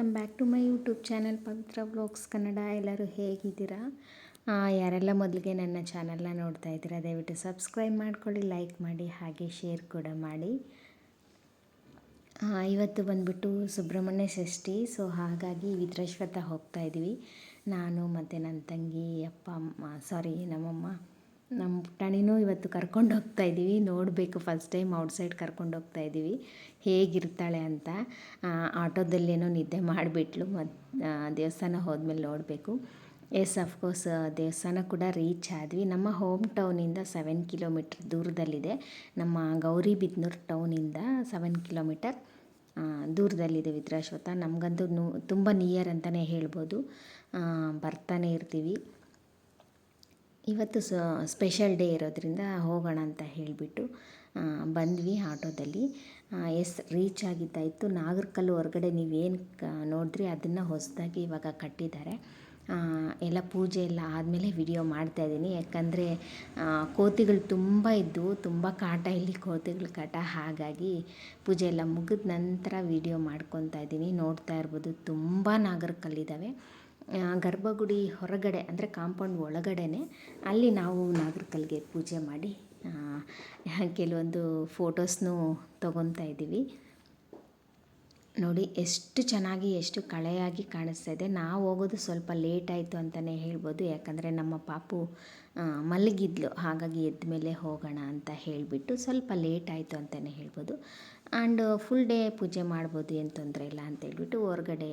Welcome back to my YouTube channel Pavithra blogs Kannada. ಎಲ್ಲರೂ ಹೇಗಿದ್ದೀರಾ? ಯಾರೆಲ್ಲ ಮೊದಲಿಗೆ ನನ್ನ ಚಾನಲ್ನ ನೋಡ್ತಾ ಇದ್ದೀರಾ, ದಯವಿಟ್ಟು ಸಬ್ಸ್ಕ್ರೈಬ್ ಮಾಡ್ಕೊಳ್ಳಿ, ಲೈಕ್ ಮಾಡಿ, ಹಾಗೆ ಶೇರ್ ಕೂಡ ಮಾಡಿ. ಇವತ್ತು ಬಂದ್ಬಿಟ್ಟು ಸುಬ್ರಹ್ಮಣ್ಯ ಷಷ್ಠಿ, ಸೊ ಹಾಗಾಗಿ ವಿದ್ರೇಶ್ವತ ಹೋಗ್ತಾ ಇದ್ದೀವಿ. ನಾನು ಮತ್ತು ನನ್ನ ತಂಗಿ, ಅಪ್ಪ, ಅಮ್ಮ ಸಾರಿ ನಮ್ಮಮ್ಮ. ನಮ್ಮ ಪುಟಾಣಿನೂ ಇವತ್ತು ಕರ್ಕೊಂಡು ಹೋಗ್ತಾ ಇದ್ದೀವಿ ನೋಡಬೇಕು ಫಸ್ಟ್ ಟೈಮ್ ಔಟ್ಸೈಡ್ ಕರ್ಕೊಂಡು ಹೋಗ್ತಾ ಇದ್ದೀವಿ ಹೇಗಿರ್ತಾಳೆ ಅಂತ. ಆಟೋದಲ್ಲೇನೋ ನಿದ್ದೆ ಮಾಡಿಬಿಟ್ಲು. ಮತ್ತು ದೇವಸ್ಥಾನ ಹೋದ್ಮೇಲೆ ನೋಡಬೇಕು. ಎಸ್ ಅಫ್ಕೋರ್ಸ್ ದೇವಸ್ಥಾನ ಕೂಡ ರೀಚ್ ಆದ್ವಿ. ನಮ್ಮ ಹೋಮ್ ಟೌನಿಂದ ಸೆವೆನ್ ಕಿಲೋಮೀಟ್ರ್ ದೂರದಲ್ಲಿದೆ. ನಮ್ಮ ಗೌರಿಬಿದನೂರು ಟೌನಿಂದ ಸೆವೆನ್ ಕಿಲೋಮೀಟರ್ ದೂರದಲ್ಲಿದೆ ವಿದ್ರಾಶ್ವತ ನಮಗಂತೂ ತುಂಬ ನಿಯರ್ ಅಂತಲೇ ಹೇಳ್ಬೋದು. ಬರ್ತಾನೆ ಇರ್ತೀವಿ. ಇವತ್ತು ಸ್ಪೆಷಲ್ ಡೇ ಇರೋದ್ರಿಂದ ಹೋಗೋಣ ಅಂತ ಹೇಳಿಬಿಟ್ಟು ಬಂದ್ವಿ ಆಟೋದಲ್ಲಿ. ಎಸ್ ರೀಚ್ ಆಗಿದ್ದಾಯಿತು ನಾಗರಕಲ್ಲು ಹೊರಗಡೆ ನೀವೇನು ಕ ನೋಡಿದ್ರಿ ಅದನ್ನು ಹೊಸದಾಗಿ ಇವಾಗ ಕಟ್ಟಿದ್ದಾರೆ. ಎಲ್ಲ ಪೂಜೆ ಎಲ್ಲ ಆದಮೇಲೆ ವಿಡಿಯೋ ಮಾಡ್ತಾಯಿದ್ದೀನಿ ಯಾಕಂದರೆ ಕೋತಿಗಳು ತುಂಬ ಇದ್ದವು ತುಂಬ ಕಾಟ, ಇಲ್ಲಿ ಕೋತಿಗಳ ಕಾಟ. ಹಾಗಾಗಿ ಪೂಜೆ ಎಲ್ಲ ಮುಗಿದ ನಂತರ ವಿಡಿಯೋ ಮಾಡ್ಕೊತಾ ಇದ್ದೀನಿ. ನೋಡ್ತಾ ಇರ್ಬೋದು. ತುಂಬ ನಾಗರಕಲ್ಲಿದ್ದಾವೆ ಗರ್ಭಗುಡಿ ಹೊರಗಡೆ, ಅಂದರೆ ಕಾಂಪೌಂಡ್ ಒಳಗಡೆನೆ, ಅಲ್ಲಿ ನಾವು ನಾಗರಕಲ್ಗೆ ಪೂಜೆ ಮಾಡಿ ಕೆಲವೊಂದು ಫೋಟೋಸ್ನೂ ತೊಗೊತಾ ಇದ್ದೀವಿ. ನೋಡಿ, ಎಷ್ಟು ಚೆನ್ನಾಗಿ, ಎಷ್ಟು ಕಳೆಯಾಗಿ ಕಾಣಿಸ್ತಾ ಇದೆ. ನಾವು ಹೋಗೋದು ಸ್ವಲ್ಪ ಲೇಟ್ ಆಯಿತು ಅಂತಲೇ ಹೇಳ್ಬೋದು. ಯಾಕಂದರೆ ನಮ್ಮ ಪಾಪು ಮಲಗಿದ್ಲು. ಹಾಗಾಗಿ ಎದ್ದ ಮೇಲೆ ಹೋಗೋಣ ಅಂತ ಹೇಳಿಬಿಟ್ಟು ಸ್ವಲ್ಪ ಲೇಟ್ ಆಯಿತು ಅಂತಲೇ ಹೇಳ್ಬೋದು. ಆ್ಯಂಡ್ ಫುಲ್ ಡೇ ಪೂಜೆ ಮಾಡ್ಬೋದು ಏನು ತೊಂದರೆ ಇಲ್ಲ ಅಂತ ಹೊರ್ಗಡೆ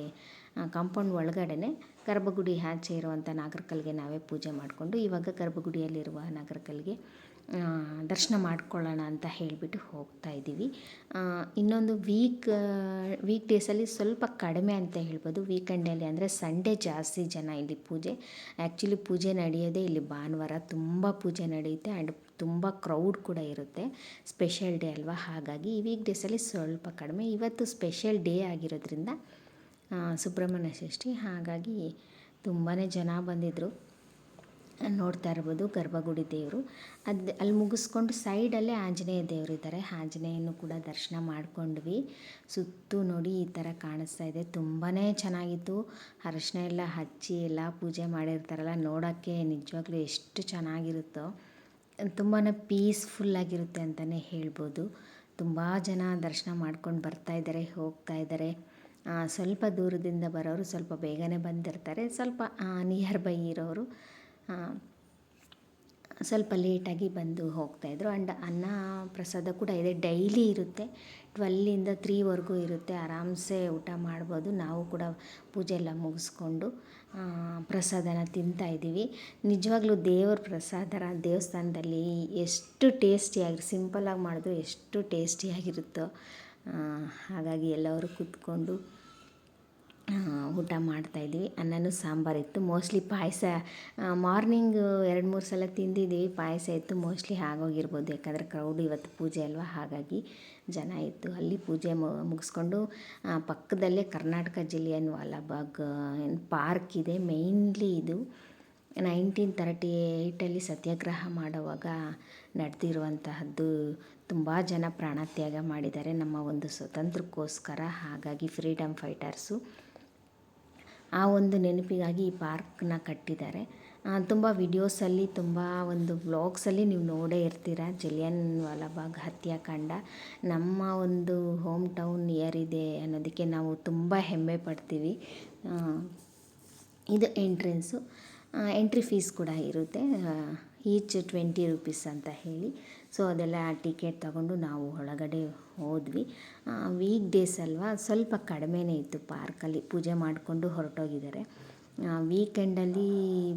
ಕಾಂಪೌಂಡ್ ಒಳಗಡೆನೆ ಗರ್ಭಗುಡಿ ಆಚೆ ಇರುವಂಥ ನಾಗರಕಲ್ಗೆ ನಾವೇ ಪೂಜೆ ಮಾಡಿಕೊಂಡು ಇವಾಗ ಗರ್ಭಗುಡಿಯಲ್ಲಿರುವ ನಾಗರಕಲ್ಗೆ ದರ್ಶನ ಮಾಡ್ಕೊಳ್ಳೋಣ ಅಂತ ಹೇಳಿಬಿಟ್ಟು ಹೋಗ್ತಾ ಇದ್ದೀವಿ. ಇನ್ನೊಂದು ವೀಕ್ ವೀಕ್ ಡೇಸಲ್ಲಿ ಸ್ವಲ್ಪ ಕಡಿಮೆ ಅಂತ ಹೇಳ್ಬೋದು. ವೀಕೆಂಡಲ್ಲಿ ಅಂದರೆ ಸಂಡೇ ಜಾಸ್ತಿ ಜನ ಇಲ್ಲಿ ಪೂಜೆ. ಆ್ಯಕ್ಚುಲಿ ಪೂಜೆ ನಡೆಯೋದೇ ಇಲ್ಲಿ ಭಾನುವಾರ. ತುಂಬ ಪೂಜೆ ನಡೆಯುತ್ತೆ ಆ್ಯಂಡ್ ತುಂಬ ಕ್ರೌಡ್ ಕೂಡ ಇರುತ್ತೆ. ಸ್ಪೆಷಲ್ ಡೇ ಅಲ್ವಾ? ಹಾಗಾಗಿ ಈ ವೀಕ್ ಡೇಸಲ್ಲಿ ಸ್ವಲ್ಪ ಕಡಿಮೆ. ಇವತ್ತು ಸ್ಪೆಷಲ್ ಡೇ ಆಗಿರೋದ್ರಿಂದ ಸುಬ್ರಹ್ಮಣ್ಯ ಷಷ್ಠಿ. ಹಾಗಾಗಿ ತುಂಬಾ ಜನ ಬಂದಿದ್ದರು ನೋಡ್ತಾ ಇರ್ಬೋದು ಗರ್ಭಗುಡಿ ದೇವರು. ಅದು ಅಲ್ಲಿ ಮುಗಿಸ್ಕೊಂಡು ಸೈಡಲ್ಲೇ ಆಂಜನೇಯ ದೇವರಿದ್ದಾರೆ ಆಂಜನೇಯನು ಕೂಡ ದರ್ಶನ ಮಾಡಿಕೊಂಡ್ವಿ. ಸುತ್ತು ನೋಡಿ ಈ ಥರ ಕಾಣಿಸ್ತಾ ಇದೆ. ತುಂಬಾ ಚೆನ್ನಾಗಿತ್ತು. ಅರಶಿನ ಎಲ್ಲ ಹಚ್ಚಿ ಎಲ್ಲ ಪೂಜೆ ಮಾಡಿರ್ತಾರಲ್ಲ, ನೋಡೋಕ್ಕೆ ನಿಜವಾಗ್ಲೂ ಎಷ್ಟು ಚೆನ್ನಾಗಿರುತ್ತೋ. ತುಂಬಾ ಪೀಸ್ಫುಲ್ಲಾಗಿರುತ್ತೆ ಅಂತಲೇ ಹೇಳ್ಬೋದು. ತುಂಬ ಜನ ದರ್ಶನ ಮಾಡ್ಕೊಂಡು ಬರ್ತಾ ಇದ್ದಾರೆ, ಹೋಗ್ತಾ ಇದ್ದಾರೆ. ಸ್ವಲ್ಪ ದೂರದಿಂದ ಬರೋರು ಸ್ವಲ್ಪ ಬೇಗನೆ ಬಂದಿರ್ತಾರೆ. ಸ್ವಲ್ಪ ನಿಯರ್ ಬೈ ಇರೋರು. ಸ್ವಲ್ಪ ಲೇಟಾಗಿ ಬಂದು ಹೋಗ್ತಾಯಿದ್ರು ಆ್ಯಂಡ್ ಅನ್ನ ಪ್ರಸಾದ ಕೂಡ ಇದೆ. ಡೈಲಿ ಇರುತ್ತೆ. ಟ್ವೆಲ್ಲಿಂದ ತ್ರೀವರೆಗೂ ಇರುತ್ತೆ. ಆರಾಮ್ಸೆ ಊಟ ಮಾಡ್ಬೋದು. ನಾವು ಕೂಡ ಪೂಜೆ ಎಲ್ಲ ಮುಗಿಸ್ಕೊಂಡು ಪ್ರಸಾದನ ತಿಂತಾ ಇದ್ದೀವಿ. ನಿಜವಾಗ್ಲೂ ದೇವ್ರ ಪ್ರಸಾದ ದೇವಸ್ಥಾನದಲ್ಲಿ ಎಷ್ಟು ಟೇಸ್ಟಿಯಾಗಿ, ಸಿಂಪಲ್ಲಾಗಿ ಮಾಡಿದ್ರು ಎಷ್ಟು ಟೇಸ್ಟಿಯಾಗಿರುತ್ತೋ ಹಾಗಾಗಿ ಎಲ್ಲರೂ ಕೂತ್ಕೊಂಡು ಊಟ ಮಾಡ್ತಾಯಿದ್ವಿ ಅನ್ನನೂ ಸಾಂಬಾರಿತ್ತು ಮೋಸ್ಟ್ಲಿ ಪಾಯಸ ಮಾರ್ನಿಂಗ್ ಎರಡು ಮೂರು ಸಲ ತಿಂದಿದ್ದೀವಿ. ಪಾಯಸ ಇತ್ತು. ಮೋಸ್ಟ್ಲಿ ಆಗೋಗಿರ್ಬೋದು ಯಾಕಂದರೆ ಕ್ರೌಡ್ ಇವತ್ತು ಪೂಜೆ ಅಲ್ವಾ? ಹಾಗಾಗಿ ಜನ ಇತ್ತು. ಅಲ್ಲಿ ಪೂಜೆ ಮುಗಿಸ್ಕೊಂಡು ಪಕ್ಕದಲ್ಲೇ ಕರ್ನಾಟಕ ಜಿಲ್ಲೆಯನ್ ವಾಲಾಬಾಗ್ ಪಾರ್ಕ್ ಇದೆ. ಮೇಯ್ನ್ಲಿ ಇದು ನೈನ್ಟೀನ್ ತರ್ಟಿ ಏಯ್ಟಲ್ಲಿ ಸತ್ಯಾಗ್ರಹ ಮಾಡುವಾಗ ನಡೆದಿರುವಂತಹದ್ದು ತುಂಬ ಜನ ಪ್ರಾಣತ್ಯಾಗ ಮಾಡಿದ್ದಾರೆ. ನಮ್ಮ ಒಂದು ಸ್ವತಂತ್ರಕ್ಕೋಸ್ಕರ. ಹಾಗಾಗಿ ಫ್ರೀಡಮ್ ಫೈಟರ್ಸು ಆ ಒಂದು ನೆನಪಿಗಾಗಿ ಈ ಪಾರ್ಕ್ನ ಕಟ್ಟಿದ್ದಾರೆ. ತುಂಬ ವಿಡಿಯೋಸಲ್ಲಿ, ತುಂಬ ಒಂದು ವ್ಲಾಗ್ಸಲ್ಲಿ ನೀವು ನೋಡೇ ಇರ್ತೀರ. ಜಲಿಯನ್ ವಾಲಾಬಾಗ್ ಹತ್ಯಾಕಾಂಡ ನಮ್ಮ ಒಂದು ಹೋಮ್ ಟೌನ್ ನಿಯರ್ ಇದೆ ಅನ್ನೋದಕ್ಕೆ ನಾವು ತುಂಬ ಹೆಮ್ಮೆ ಪಡ್ತೀವಿ. ಇದು ಎಂಟ್ರೆನ್ಸು. ಎಂಟ್ರಿ ಫೀಸ್ ಕೂಡ ಇರುತ್ತೆ. ಈಚ್ ಟ್ವೆಂಟಿ ರುಪೀಸ್ ಅಂತ ಹೇಳಿ. ಸೊ ಅದೆಲ್ಲ ಟಿಕೆಟ್ ತಗೊಂಡು ನಾವು ಒಳಗಡೆ ಹೋದ್ವಿ. ವೀಕ್ ಡೇಸ್ ಅಲ್ವಾ, ಸ್ವಲ್ಪ ಕಡಿಮೆನೇ ಇತ್ತು ಪಾರ್ಕಲ್ಲಿ ಪೂಜೆ ಮಾಡಿಕೊಂಡು ಹೊರಟೋಗಿದ್ದಾರೆ. ವೀಕೆಂಡಲ್ಲಿ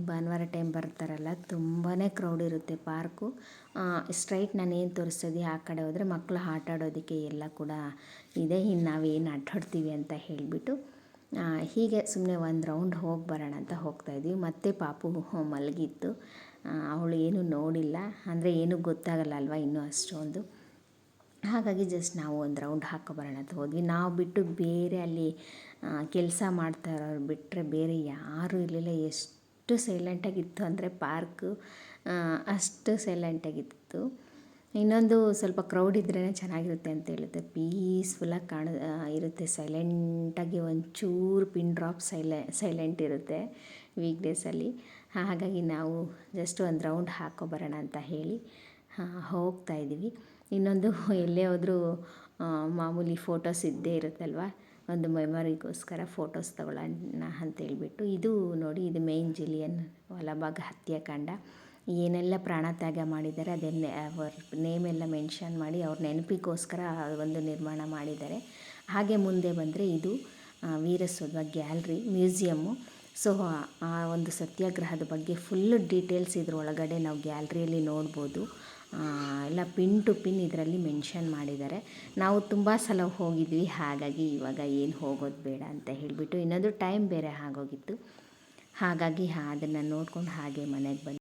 ಭಾನುವಾರ ಟೈಮ್ ಬರ್ತಾರಲ್ಲ ತುಂಬಾ ಕ್ರೌಡ್ ಇರುತ್ತೆ ಪಾರ್ಕು ಸ್ಟ್ರೈಟ್ ನಾನು ಏನು ತೋರಿಸ್ತಿದ್ದೆ ಆ ಕಡೆ ಹೋದರೆ ಮಕ್ಕಳು ಆಟ ಆಡೋದಕ್ಕೆ ಎಲ್ಲ ಕೂಡ ಇದೆ. ಇನ್ನು ನಾವೇನು ಆಟಾಡ್ತೀವಿ ಅಂತ ಹೇಳಿಬಿಟ್ಟು ಹೀಗೆ ಸುಮ್ಮನೆ ಒಂದು ರೌಂಡ್ ಹೋಗಿ ಬರೋಣ ಅಂತ ಹೋಗ್ತಾ ಇದ್ವಿ. ಮತ್ತೆ ಪಾಪು ಮಲಗಿತ್ತು. ಅವಳು ಏನೂ ನೋಡಿಲ್ಲ. ಅಂದರೆ ಏನೂ ಗೊತ್ತಾಗಲ್ಲ ಅಲ್ವಾ ಇನ್ನೂ ಅಷ್ಟೊಂದು. ಹಾಗಾಗಿ ಜಸ್ಟ್ ನಾವು ಒಂದು ರೌಂಡ್ ಹಾಕೋ ಬರೋಣ ಅಂತ ಹೋದ್ವಿ. ನಾವು ಬಿಟ್ಟು ಬೇರೆ ಅಲ್ಲಿ ಕೆಲಸ ಮಾಡ್ತಾ ಇರೋರು ಬಿಟ್ಟರೆ ಬೇರೆ ಯಾರೂ ಇರಲಿಲ್ಲ. ಎಷ್ಟು ಸೈಲೆಂಟಾಗಿತ್ತು ಅಂದರೆ ಪಾರ್ಕು ಅಷ್ಟು ಸೈಲೆಂಟಾಗಿತ್ತು ಇನ್ನೊಂದು ಸ್ವಲ್ಪ ಕ್ರೌಡ್ ಇದ್ರೇ ಚೆನ್ನಾಗಿರುತ್ತೆ ಅಂತ ಹೇಳುತ್ತೆ. ಪೀಸ್ಫುಲ್ಲಾಗಿ ಕಾಣ ಇರುತ್ತೆ. ಸೈಲೆಂಟಾಗಿ ಒಂಚೂರು ಪಿನ್ ಡ್ರಾಪ್ ಸೈಲೆ ಸೈಲೆಂಟ್ ಇರುತ್ತೆ ವೀಕ್ ಡೇಸಲ್ಲಿ ಹಾಗಾಗಿ ನಾವು ಜಸ್ಟ್ ಒಂದು ರೌಂಡ್ ಹಾಕ್ಕೊಬರೋಣ ಅಂತ ಹೇಳಿ ಹೋಗ್ತಾ ಇದ್ದೀವಿ. ಇನ್ನೊಂದು ಎಲ್ಲೇ ಹೋದರೂ ಮಾಮೂಲಿ ಫೋಟೋಸ್ ಇದ್ದೇ ಇರುತ್ತಲ್ವ? ಒಂದು ಮೆಮೊರಿಗೋಸ್ಕರ ಫೋಟೋಸ್ ತಗೊಳ್ಳೋಣ ಅಂತೇಳ್ಬಿಟ್ಟು ಇದು ನೋಡಿ, ಇದು ಮೇನ್ ಜಿಲಿಯನ್ ವಾಲಾಬಾಗ್ ಹತ್ಯಾಕಾಂಡ ಏನೆಲ್ಲ ಪ್ರಾಣತ್ಯಾಗ ಮಾಡಿದ್ದಾರೆ ಅದನ್ನೇ ಅವ್ರ ನೇಮ್ ಎಲ್ಲ ಮೆನ್ಷನ್ ಮಾಡಿ ಅವ್ರ ನೆನಪಿಗೋಸ್ಕರ ಒಂದು ನಿರ್ಮಾಣ ಮಾಡಿದ್ದಾರೆ. ಹಾಗೆ ಮುಂದೆ ಬಂದರೆ ಇದು ವೀರಸ್ವದ ಗ್ಯಾಲ್ರಿ, ಮ್ಯೂಸಿಯಮ್ಮು. ಸೊ ಆ ಒಂದು ಸತ್ಯಾಗ್ರಹದ ಬಗ್ಗೆ ಫುಲ್ ಡೀಟೇಲ್ಸ್ ಇದ್ರ ಒಳಗಡೆ ನಾವು ಗ್ಯಾಲ್ರಿಯಲ್ಲಿ ನೋಡ್ಬೋದು. ಎಲ್ಲ ಪಿನ್ ಟು ಪಿನ್ ಇದರಲ್ಲಿ ಮೆನ್ಷನ್ ಮಾಡಿದ್ದಾರೆ. ನಾವು ತುಂಬ ಸಲ ಹೋಗಿದ್ವಿ, ಹಾಗಾಗಿ ಇವಾಗ ಏನು ಹೋಗೋದು ಬೇಡ ಅಂತ ಹೇಳಿಬಿಟ್ಟು ಇನ್ನೊಂದು ಟೈಮ್ ಬೇರೆ ಆಗೋಗಿತ್ತು. ಹಾಗಾಗಿ ಅದನ್ನು ನೋಡ್ಕೊಂಡು ಹಾಗೆ ಮನೆಗೆ ಬಂದು